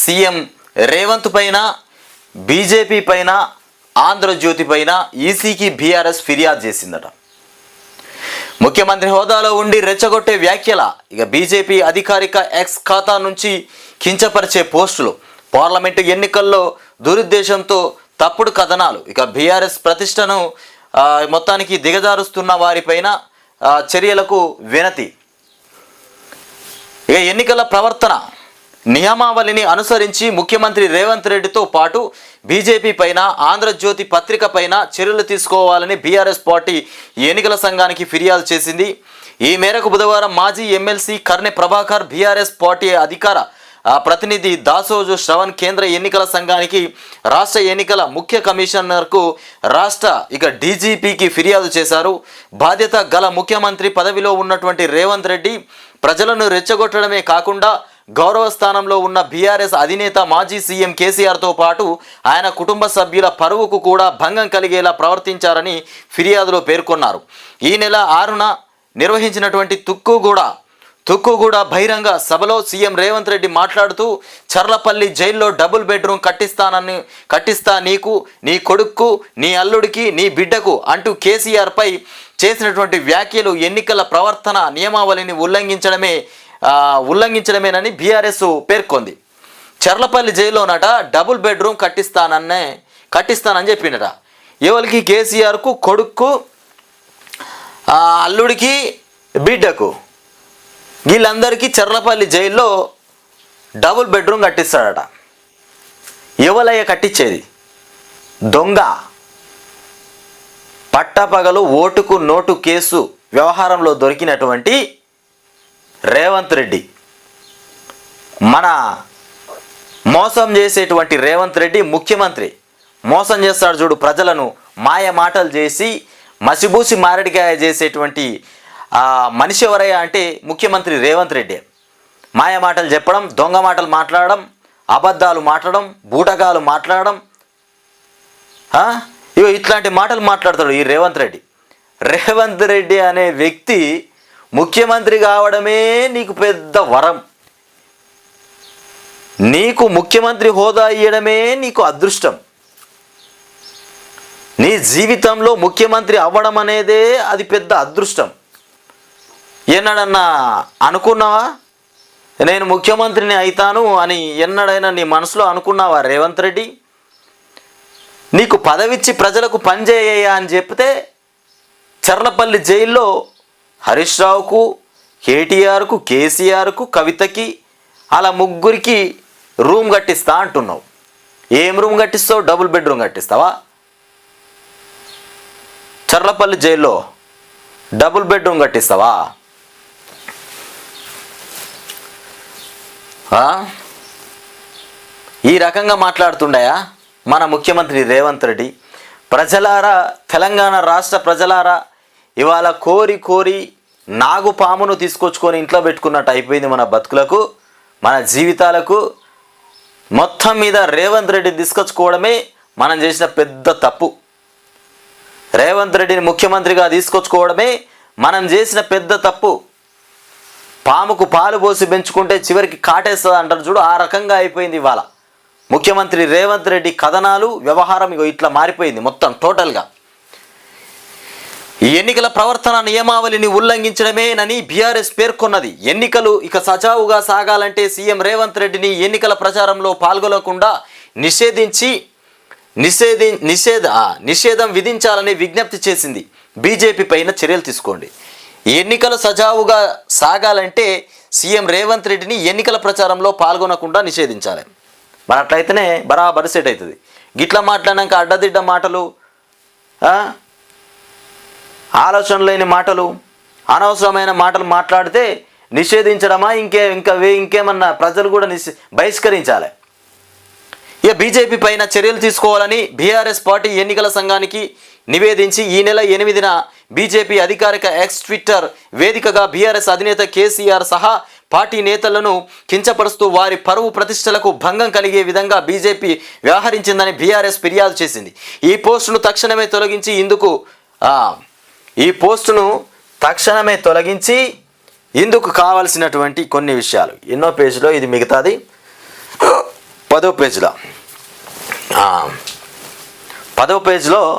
CM Revanth పైన BJP పైన ఆంధ్రజ్యోతి పైన ఈసీకి బీఆర్ఎస్ ఫిర్యాదు చేసిందట. ముఖ్యమంత్రి హోదాలో ఉండి రెచ్చగొట్టే వ్యాఖ్యల ఇక బీజేపీ అధికారిక ఎక్స్ ఖాతా నుంచి కించపరిచే పోస్టులు పార్లమెంటు ఎన్నికల్లో దురుద్దేశంతో తప్పుడు కథనాలు ఇక బీఆర్ఎస్ ప్రతిష్టను మొత్తానికి దిగజారుస్తున్న వారిపైన చర్యలకు వినతి. ఇక ఎన్నికల ప్రవర్తన నియమావళిని అనుసరించి ముఖ్యమంత్రి రేవంత్ రెడ్డితో పాటు బీజేపీ పైన ఆంధ్రజ్యోతి పత్రిక పైన చర్యలు తీసుకోవాలని బీఆర్ఎస్ పార్టీ ఎన్నికల సంఘానికి ఫిర్యాదు చేసింది. ఈ మేరకు బుధవారం మాజీ MLC Karne Prabhakar BRS party అధికార ప్రతినిధి దాసోజు శ్రవణ్ కేంద్ర ఎన్నికల సంఘానికి రాష్ట్ర ఎన్నికల ముఖ్య కమిషనర్కు రాష్ట్ర ఇక డీజీపీకి ఫిర్యాదు చేశారు. బాధ్యత గల ముఖ్యమంత్రి పదవిలో ఉన్నటువంటి రేవంత్ రెడ్డి ప్రజలను రెచ్చగొట్టడమే కాకుండా గౌరవ స్థానంలో ఉన్న బీఆర్ఎస్ అధినేత మాజీ సీఎం కేసీఆర్తో పాటు ఆయన కుటుంబ సభ్యుల పరువుకు కూడా భంగం కలిగేలా ప్రవర్తించారని ఫిర్యాదులో పేర్కొన్నారు. ఈ నెల ఆరున నిర్వహించినటువంటి తుక్కుగూడ తుక్కుగూడ బహిరంగ సభలో సీఎం రేవంత్ రెడ్డి మాట్లాడుతూ చర్లపల్లి జైల్లో డబుల్ బెడ్రూమ్ కట్టిస్తానని కట్టిస్తా నీకు నీ కొడుక్కు నీ అల్లుడికి నీ బిడ్డకు అంటూ కేసీఆర్పై చేసినటువంటి వ్యాఖ్యలు ఎన్నికల ప్రవర్తన నియమావళిని ఉల్లంఘించడమే ఉల్లంఘించడమేనని బీఆర్ఎస్ పేర్కొంది. చర్లపల్లి జైల్లోనట డబుల్ బెడ్రూమ్ కట్టిస్తానన్నే కట్టిస్తానని చెప్పిండట. ఎవరికి కేసీఆర్కు కొడుక్కు అల్లుడికి బిడ్డకు వీళ్ళందరికీ చర్లపల్లి జైల్లో డబుల్ బెడ్రూమ్ కట్టిస్తాడట. ఎవలయ్య కట్టించేది? దొంగ. పట్టపగలు ఓటుకు నోటు కేసు వ్యవహారంలో దొరికినటువంటి రేవంత్ రెడ్డి. మన మోసం చేసేటువంటి రేవంత్ రెడ్డి ముఖ్యమంత్రి. మోసం చేస్తాడు చూడు ప్రజలను. మాయ మాటలు చేసి మసిబూసి మారడికాయ చేసేటువంటి మనిషి ఎవరయ్యా అంటే ముఖ్యమంత్రి రేవంత్ రెడ్డి. మాయ మాటలు చెప్పడం దొంగ మాటలు మాట్లాడడం అబద్ధాలు మాట్లాడడం బూటకాలు మాట్లాడడం. ఇవి ఇగో ఇట్లాంటి మాటలు మాట్లాడతాడు ఈ రేవంత్ రెడ్డి. రేవంత్ రెడ్డి అనే వ్యక్తి ముఖ్యమంత్రి కావడమే నీకు పెద్ద వరం. నీకు ముఖ్యమంత్రి హోదా ఇవ్వడమే నీకు అదృష్టం. నీ జీవితంలో ముఖ్యమంత్రి అవ్వడం అనేదే అది పెద్ద అదృష్టం. ఎన్నడన్నా అనుకున్నావా? నేను ముఖ్యమంత్రిని అవుతాను అని ఎన్నడైనా నీ మనసులో అనుకున్నావా రేవంత్ రెడ్డి? నీకు పదవిచ్చి ప్రజలకు పనిచేయ అని చెప్తే చర్లపల్లి జైల్లో హరీష్ రావుకు కేటీఆర్కు కేసీఆర్కు కవితకి అలా ముగ్గురికి రూమ్ కట్టిస్తా అంటున్నావు. ఏం రూమ్ కట్టిస్తావు? డబుల్ బెడ్రూమ్ కట్టిస్తావా? చర్లపల్లి జైల్లో డబుల్ బెడ్రూమ్ కట్టిస్తావా? ఈ రకంగా మాట్లాడుతుండయా మన ముఖ్యమంత్రి రేవంత్ రెడ్డి? ప్రజలారా తెలంగాణ రాష్ట్ర ప్రజలారా ఇవాళ కోరి కోరి నాగు పామును తీసుకొచ్చుకొని ఇంట్లో పెట్టుకున్నట్టు అయిపోయింది మన బతుకులకు మన జీవితాలకు. మొత్తం మీద రేవంత్ రెడ్డిని తీసుకొచ్చుకోవడమే మనం చేసిన పెద్ద తప్పు. రేవంత్ రెడ్డిని ముఖ్యమంత్రిగా తీసుకొచ్చుకోవడమే మనం చేసిన పెద్ద తప్పు. పాముకు పాలు పోసి పెంచుకుంటే చివరికి కాటేస్తుంది అంటారు చూడు ఆ రకంగా అయిపోయింది ఇవాళ. ముఖ్యమంత్రి రేవంత్ రెడ్డి కథనాలు వ్యవహారం ఇగో ఇట్లా మారిపోయింది మొత్తం టోటల్గా. ఎన్నికల ప్రవర్తన నియమావళిని ఉల్లంఘించడమేనని బీఆర్ఎస్ పేర్కొన్నది. ఎన్నికలు ఇక సజావుగా సాగాలంటే సీఎం రేవంత్ రెడ్డిని ఎన్నికల ప్రచారంలో పాల్గొనకుండా నిషేధించి నిషేధి నిషేధ నిషేధం విధించాలని విజ్ఞప్తి చేసింది. బీజేపీ పైన చర్యలు తీసుకోండి. ఎన్నికలు సజావుగా సాగాలంటే సీఎం రేవంత్ రెడ్డిని ఎన్నికల ప్రచారంలో పాల్గొనకుండా నిషేధించాలి. మరి అట్లయితేనే బరాబరి సెట్ అవుతుంది. గిట్లా మాట్లాడినాక అడ్డదిడ్డ మాటలు ఆలోచన లేని మాటలు అనవసరమైన మాటలు మాట్లాడితే నిషేధించడమా ఇంకే ఇంకా వే ఇంకేమన్నా ప్రజలు కూడా నిషే బహిష్కరించాలి. ఇక బీజేపీ పైన చర్యలు తీసుకోవాలని బీఆర్ఎస్ పార్టీ ఎన్నికల సంఘానికి నివేదించి ఈ నెల ఎనిమిదిన బీజేపీ అధికారిక ఎక్స్ ట్విట్టర్ వేదికగా బీఆర్ఎస్ అధినేత కేసీఆర్ సహా పార్టీ నేతలను కించపరుస్తూ వారి పరువు ప్రతిష్టలకు భంగం కలిగే విధంగా బీజేపీ వ్యవహరించిందని బీఆర్ఎస్ ఫిర్యాదు చేసింది. ఈ పోస్టును తక్షణమే తొలగించి ఇందుకు ఈ పోస్టును తక్షణమే తొలగించి ఇందుకు కావలసినటువంటి కొన్ని విషయాలు. ఎన్నో పేజీలో ఇది మిగతాది. పదో పేజీలో. పదో పేజీలో